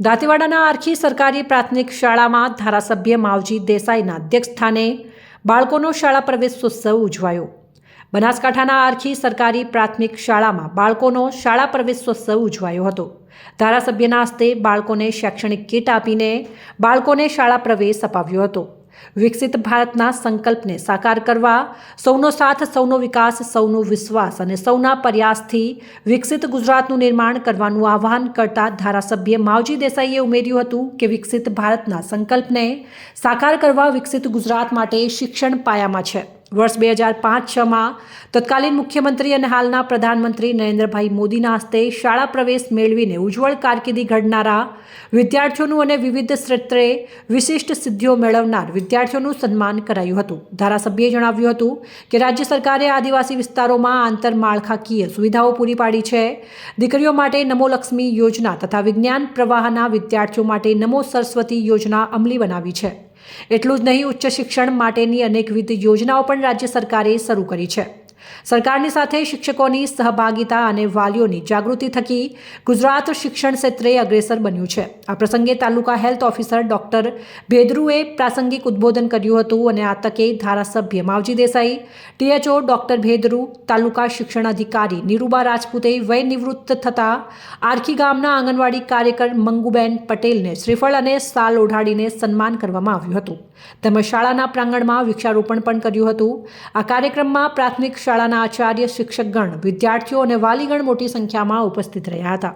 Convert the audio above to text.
દાંતીવાડાના આરખી સરકારી પ્રાથમિક શાળામાં ધારાસભ્ય માવજી દેસાઈના અધ્યક્ષસ્થાને બાળકોનો શાળા પ્રવેશોત્સવ ઉજવાયો. બનાસકાંઠાના આરખી સરકારી પ્રાથમિક શાળામાં બાળકોનો શાળા પ્રવેશોત્સવ ઉજવાયો હતો. ધારાસભ્યના હસ્તે બાળકોને શૈક્ષણિક કીટ આપીને બાળકોને શાળા પ્રવેશ અપાવ્યો હતો. વિકસિત ભારતના સંકલ્પને સાકાર કરવા, સૌનો સાથ, સૌનો વિકાસ, સૌનો વિશ્વાસ અને સૌના પ્રયાસથી વિકસિત ગુજરાતનું નિર્માણ કરવાનું આહ્વાન કરતા ધારાસભ્ય માવજી દેસાઈએ ઉમેર્યું હતું કે વિકસિત ભારતના સંકલ્પને સાકાર કરવા વિકસિત ગુજરાત માટે શિક્ષણ પાયામાં છે. વર્ષ બે હજાર પાંચ છમાં તત્કાલીન મુખ્યમંત્રી અને હાલના પ્રધાનમંત્રી નરેન્દ્રભાઈ મોદીના હસ્તે શાળા પ્રવેશ મેળવીને ઉજ્જવળ કારકિર્દી ઘડનારા વિદ્યાર્થીઓનું અને વિવિધ ક્ષેત્રે વિશિષ્ટ સિદ્ધિઓ મેળવનાર વિદ્યાર્થીઓનું સન્માન કરાયું હતું. ધારાસભ્યએ જણાવ્યું હતું કે રાજ્ય સરકારે આદિવાસી વિસ્તારોમાં આંતરમાળખાકીય સુવિધાઓ પૂરી પાડી છે. દીકરીઓ માટે નમો લક્ષ્મી યોજના તથા વિજ્ઞાન પ્રવાહના વિદ્યાર્થીઓ માટે નમો સરસ્વતી યોજના અમલી બનાવી છે. એટલું જ નહીં ઉચ્ચ શિક્ષણ માટેની અનેકવિધ યોજનાઓ પણ રાજ્ય સરકારે શરૂ કરી છે. સરકારની સાથે શિક્ષકોની સહભાગિતા અને વાલીઓની જાગૃતિ થકી ગુજરાત શિક્ષણ ક્ષેત્રે અગ્રેસર બન્યું છે. આ પ્રસંગે તાલુકા હેલ્થ ઓફિસર ડોક્ટર ભેદરુએ પ્રાસંગિક ઉદ્બોધન કર્યું હતું અને આ તકે ધારાસભ્ય માવજી દેસાઈ, ટીએચઓ ડોક્ટર ભેદરુ, તાલુકા શિક્ષણ અધિકારી નિરૂબા રાજપૂતે વય નિવૃત્ત થતા આરખી ગામના આંગણવાડી કાર્યકર મંગુબેન પટેલને શ્રીફળ અને સાલ ઓઢાડીને સન્માન કરવામાં આવ્યું હતું. તેમજ શાળાના પ્રાંગણમાં વૃક્ષારોપણ પણ કર્યું હતું. આ કાર્યક્રમમાં પ્રાથમિક શાળાના આચાર્ય શિક્ષકગણ વિદ્યાર્થીઓ અને વાલીગણ મોટી સંખ્યામાં ઉપસ્થિત રહ્યા હતા.